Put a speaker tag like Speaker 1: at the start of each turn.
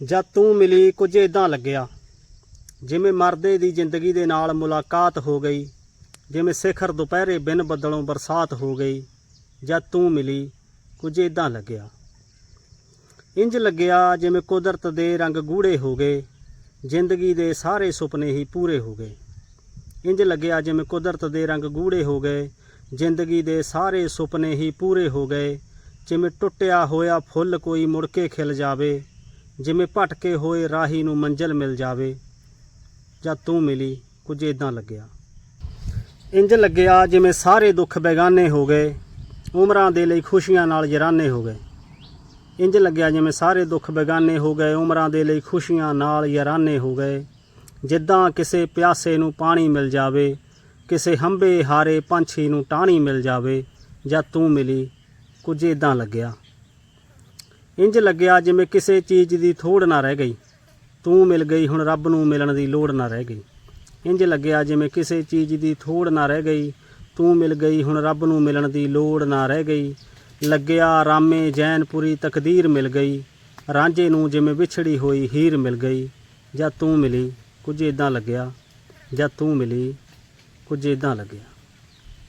Speaker 1: ਜਦ ਤੂੰ ਮਿਲੀ ਕੁਝ ਇਦਾਂ ਲੱਗਿਆ? ਜਿਵੇਂ ਮਰਦੇ ਦੀ ਜ਼ਿੰਦਗੀ ਦੇ ਨਾਲ ਮੁਲਾਕਾਤ ਹੋ ਗਈ, ਜਿਵੇਂ ਸਿਖਰ ਦੁਪਹਿਰੇ ਬਿਨ ਬੱਦਲੋਂ ਬਰਸਾਤ ਹੋ ਗਈ ਜਦ ਤੂੰ ਮਿਲੀ ਕੁਝ ਇਦਾਂ ਲੱਗਿਆ? ਇੰਜ ਲੱਗਿਆ ਜਿਵੇਂ ਕੁਦਰਤ ਦੇ ਰੰਗ ਗੂੜੇ ਹੋ ਗਏ, ਜ਼ਿੰਦਗੀ ਦੇ ਸਾਰੇ ਸੁਪਨੇ ਹੀ ਪੂਰੇ ਹੋ ਗਏ। ਇੰਜ ਲੱਗਿਆ ਜਿਵੇਂ ਕੁਦਰਤ ਦੇ ਰੰਗ ਗੂੜੇ ਹੋ ਗਏ, ਜ਼ਿੰਦਗੀ ਦੇ ਸਾਰੇ ਸੁਪਨੇ ਹੀ ਪੂਰੇ ਹੋ ਗਏ, ਜਿਵੇਂ ਟੁੱਟਿਆ ਹੋਇਆ ਫੁੱਲ ਕੋਈ ਮੁੜ ਕੇ ਖਿਲ ਜਾਵੇ ਜਿਵੇਂ ਭਟਕੇ ਹੋਏ ਰਾਹੀ ਨੂੰ ਮੰਜ਼ਲ ਮਿਲ ਜਾਵੇ ਜਾਂ ਤੂੰ ਮਿਲੀ ਕੁਝ ਇਦਾਂ ਲੱਗਿਆ। ਇੰਜ ਲੱਗਿਆ ਜਿਵੇਂ ਸਾਰੇ ਦੁੱਖ ਬੇਗਾਨੇ ਹੋ ਗਏ, ਉਮਰਾਂ ਦੇ ਲਈ ਖੁਸ਼ੀਆਂ ਨਾਲ ਜਰਾਨੇ ਹੋ ਗਏ। ਇੰਜ ਲੱਗਿਆ ਜਿਵੇਂ ਸਾਰੇ ਦੁੱਖ ਬੇਗਾਨੇ ਹੋ ਗਏ, ਉਮਰਾਂ ਦੇ ਲਈ ਖੁਸ਼ੀਆਂ ਨਾਲ ਯਾਰਾਨੇ ਹੋ ਗਏ। ਜਿੱਦਾਂ ਕਿਸੇ ਪਿਆਸੇ ਨੂੰ ਪਾਣੀ ਮਿਲ ਜਾਵੇ, ਕਿਸੇ ਹੰਬੇ ਹਾਰੇ ਪੰਛੀ ਨੂੰ ਟਾਣੀ ਮਿਲ ਜਾਵੇ ਜਾਂ ਤੂੰ ਮਿਲੀ ਕੁਝ ਇਦਾਂ ਲੱਗਿਆ। ਇੰਜ ਲੱਗਿਆ ਜਿਵੇਂ ਕਿਸੇ ਚੀਜ਼ ਦੀ ਥੋੜ ਨਾ ਰਹਿ ਗਈ। ਤੂੰ ਮਿਲ ਗਈ, ਹੁਣ ਰੱਬ ਨੂੰ ਮਿਲਣ ਦੀ ਲੋੜ ਨਾ ਰਹਿ ਗਈ। ਇੰਜ ਲੱਗਿਆ ਜਿਵੇਂ ਕਿਸੇ ਚੀਜ਼ ਦੀ ਥੋੜ ਨਾ ਰਹਿ ਗਈ। ਤੂੰ ਮਿਲ ਗਈ, ਹੁਣ ਰੱਬ ਨੂੰ ਮਿਲਣ ਦੀ ਲੋੜ ਨਾ ਰਹਿ ਗਈ। ਲੱਗਿਆ ਰਾਮੇ ਜੈਨਪੁਰੀ ਤਕਦੀਰ ਮਿਲ ਗਈ। ਰਾਂਝੇ ਨੂੰ ਜਿਵੇਂ ਵਿਛੜੀ ਹੋਈ ਹੀਰ ਮਿਲ ਗਈ। ਜਾਂ ਤੂੰ ਮਿਲੀ, ਕੁਝ ਇਦਾਂ ਲੱਗਿਆ। ਜਾਂ ਤੂੰ ਮਿਲੀ, ਕੁਝ ਇਦਾਂ ਲੱਗਿਆ।